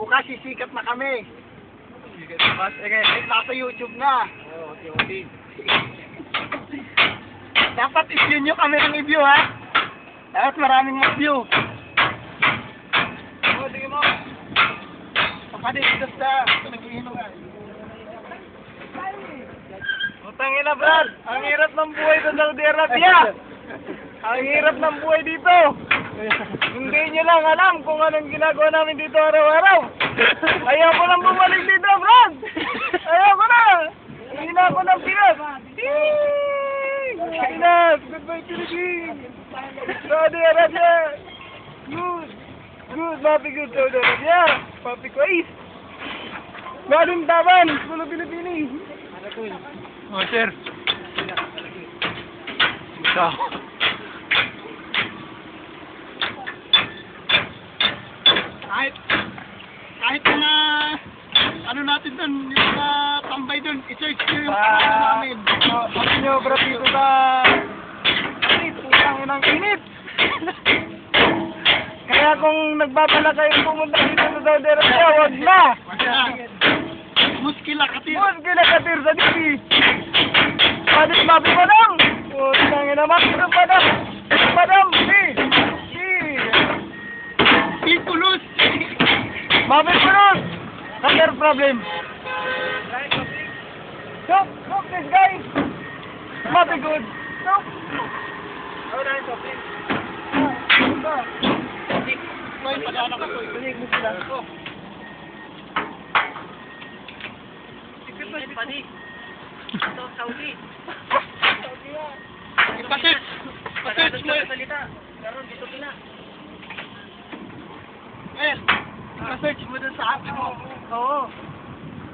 Bukas sisikat na kami. Sikat na mas. Eh, Eh, nasa YouTube na. oh, okay. Dapat i-view nyo kami ng i-view, ha? Dapat maraming mag-view. Oh, sige mo. Kapatid, dito sa nag-iinuman. Utangin na, Brad. Ang hirap ng buhay sa Saudi Arabia. Ang hirap ng buhay dito. Hindi nyo lang alam kung anong ginagawa namin dito araw-araw. Ayaw ko lang bumalik dito, Brad. Ayaw ko na. Hindi na ako ng Pinas. Pinas, goodbye Philippines. Saudi Arabia. Good. Good, papi good Saudi Arabia. Papi Kuwait. Galing Taban, Pulo Pilipini. Oh, sir. Ikaw. Dun, yung mga tambay dun, i-search nyo yung pangalan namin. Oh, Sabi nyo, bro, dito sa... Init, putang inang init. Kaya kung nagbabala kayong pumunta dito sa Saudi Arabia, wag na. Muskila katil. Bus, kinakatir sa dibi. Palit mapi pa lang. Putang ina, mapi pa lang. Madam, si. Si. Pipulus. Mapi pa Another problem. Look, look, this guy. Mapi good. Look. May padala ka po. Balik mo sila. Ipasearch. Ipasearch mo. Ipasearch mo dun sa app mo. Oo.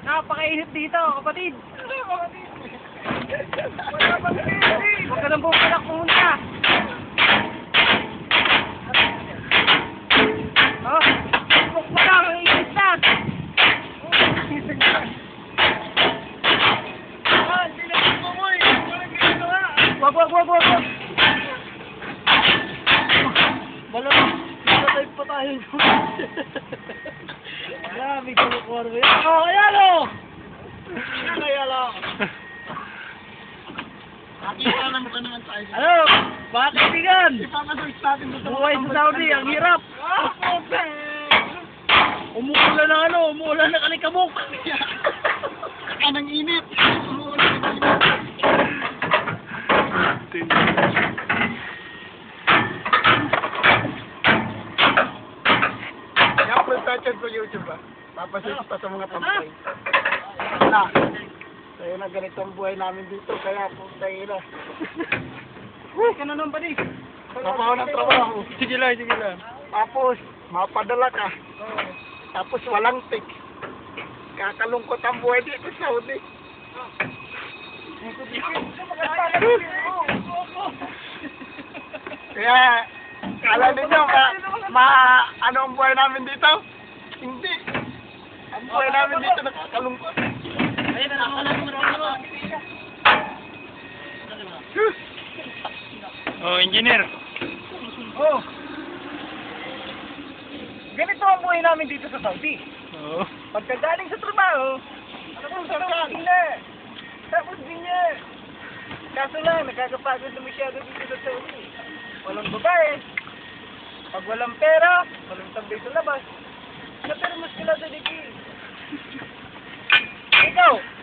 Napakainit dito, kapatid. Wala init. Huwag ka nang bumalik pumunta. Oh, buk mo lang, ang init na. Ah, sinabi mo mo eh. Walang ginagawa. Wag, wag, wag, wag, wag. Wala, tayo. Grabe, kumukuha mo yan. Oh, ayan o! Ano yan lang? Nakita naman ka naman tayo. Ano? Mga kaibigan! Ipapasearch natin dito. Buhay sa Saudi, ang hirap! Umuulan na ano, umuulan na kalikabok! Saka ng init. Umuulan ng init. Ah. Papasearch pa sa mga tambay. Na. Kaya na ganito ang buhay namin dito. Kaya. Uy, ka na naman ba di? Trabaho ng trabaho. Sige lang, sige lang. Tapos, mapadala ka. Tapos walang tik. Kakalungkot ang buhay dito sa Saudi. Kaya, kala ninyo, ma, ma, ano ang buhay namin dito? Hindi. Ang buhay namin dito nakakalungkot. Ayun na naman, Oh, engineer. Oh! Ganito ang buhay namin dito sa Saudi. Oh. Pagkagaling sa trabaho, ano kung sarap na. Tapos din niya. Kaso lang, nakakapagod na masyado dito sa Saudi. Walang babae. Pag walang pera, walang tambay sa labas. Lang sa digi. Ikaw! Ikaw